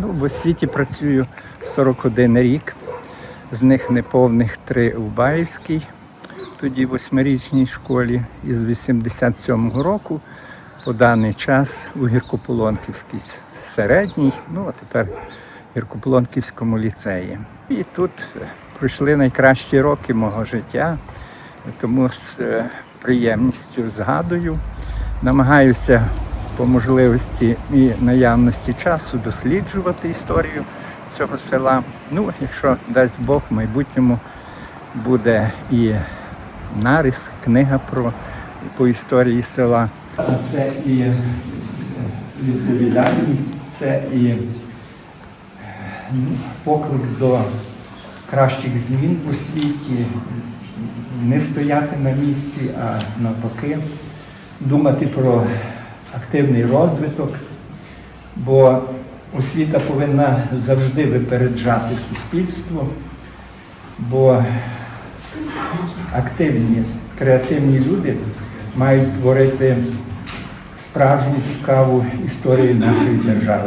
Ну, в освіті працюю 41 рік, з них неповних три у Баївській, тоді восьмирічній школі, із 87-го року по даний час у Гіркополонківській середній, ну а тепер Гіркополонківському ліцеї. І тут е, пройшли найкращі роки мого життя, тому з е, приємністю згадую. Намагаюся по можливості і наявності часу досліджувати історію цього села. Ну, якщо дасть Бог, в майбутньому буде і нарис, книга про по історії села. Це і відповідальність, це і ну, поклик до кращих змін у світі, не стояти на місці, а навпаки, думати про активний розвиток, бо освіта повинна завжди випереджати суспільство, бо активні, креативні люди мають творити справжню цікаву історію нашої держави.